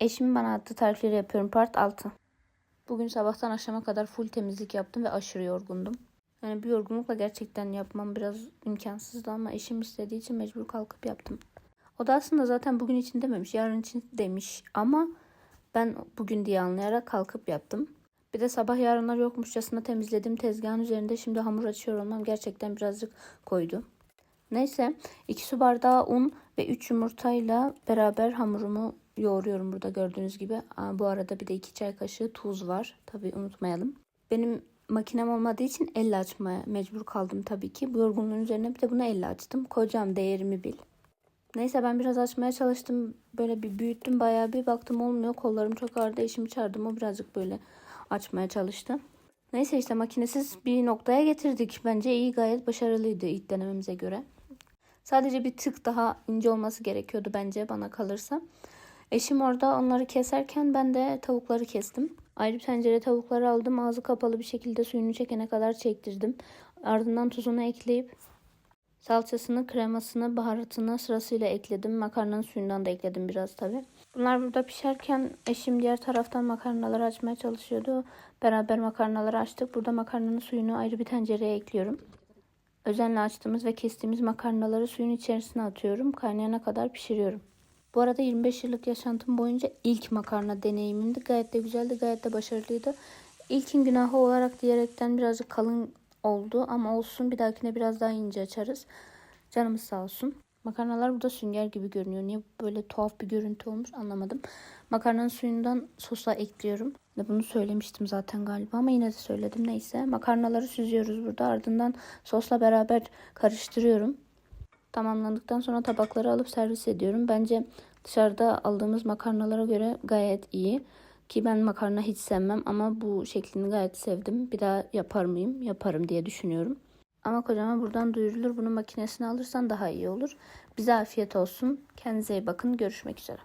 Eşimin bana attığı tarifleri yapıyorum. Part 6. Bugün sabahtan akşama kadar full temizlik yaptım ve aşırı yorgundum. Yani bir yorgunlukla gerçekten yapmam biraz imkansızdı ama eşim istediği için mecbur kalkıp yaptım. O da aslında zaten bugün için dememiş, yarın için demiş ama ben bugün diye anlayarak kalkıp yaptım. Bir de sabah yarınlar yokmuşçasına temizlediğim tezgahın üzerinde şimdi hamur açıyor olmam gerçekten birazcık koydu. Neyse 2 su bardağı un ve 3 yumurtayla beraber hamurumu yoğuruyorum burada gördüğünüz gibi. Aa, bu arada bir de 2 çay kaşığı tuz var. Tabii unutmayalım. Benim makinem olmadığı için elle açmaya mecbur kaldım tabii ki. Bu yorgunluğun üzerine bir de bunu elle açtım. Kocam değerimi bil. Neyse ben biraz açmaya çalıştım. Böyle bir büyüttüm bayağı bir baktım olmuyor. Kollarım çok ağrıdı. Eşimi çağırdım. O birazcık böyle açmaya çalıştı. Neyse işte makinesiz bir noktaya getirdik. Bence iyi gayet başarılıydı ilk denememize göre. Sadece bir tık daha ince olması gerekiyordu bence bana kalırsa. Eşim orada onları keserken ben de tavukları kestim. Ayrı bir tencere tavukları aldım. Ağzı kapalı bir şekilde suyunu çekene kadar çektirdim. Ardından tuzunu ekleyip salçasını, kremasını, baharatını sırasıyla ekledim. Makarnanın suyundan da ekledim biraz tabi. Bunlar burada pişerken eşim diğer taraftan makarnaları açmaya çalışıyordu. Beraber makarnaları açtık. Burada makarnanın suyunu ayrı bir tencereye ekliyorum. Özenle açtığımız ve kestiğimiz makarnaları suyun içerisine atıyorum. Kaynayana kadar pişiriyorum. Bu arada 25 yıllık yaşantım boyunca ilk makarna deneyimimdi. Gayet de güzeldi, gayet de başarılıydı. İlkin günahı olarak diyerekten birazcık kalın oldu ama olsun bir dahakine biraz daha ince açarız. Canımız sağ olsun. Makarnalar burada sünger gibi görünüyor. Niye böyle tuhaf bir görüntü olmuş anlamadım. Makarnanın suyundan sosa ekliyorum. Bunu söylemiştim zaten galiba ama yine de söyledim. Neyse makarnaları süzüyoruz burada. Ardından sosla beraber karıştırıyorum. Tamamlandıktan sonra tabakları alıp servis ediyorum. Bence dışarıda aldığımız makarnalara göre gayet iyi. Ki ben makarna hiç sevmem ama bu şeklini gayet sevdim. Bir daha yapar mıyım? Yaparım diye düşünüyorum. Ama kocama buradan duyurulur. Bunun makinesini alırsan daha iyi olur. Bize afiyet olsun. Kendinize iyi bakın. Görüşmek üzere.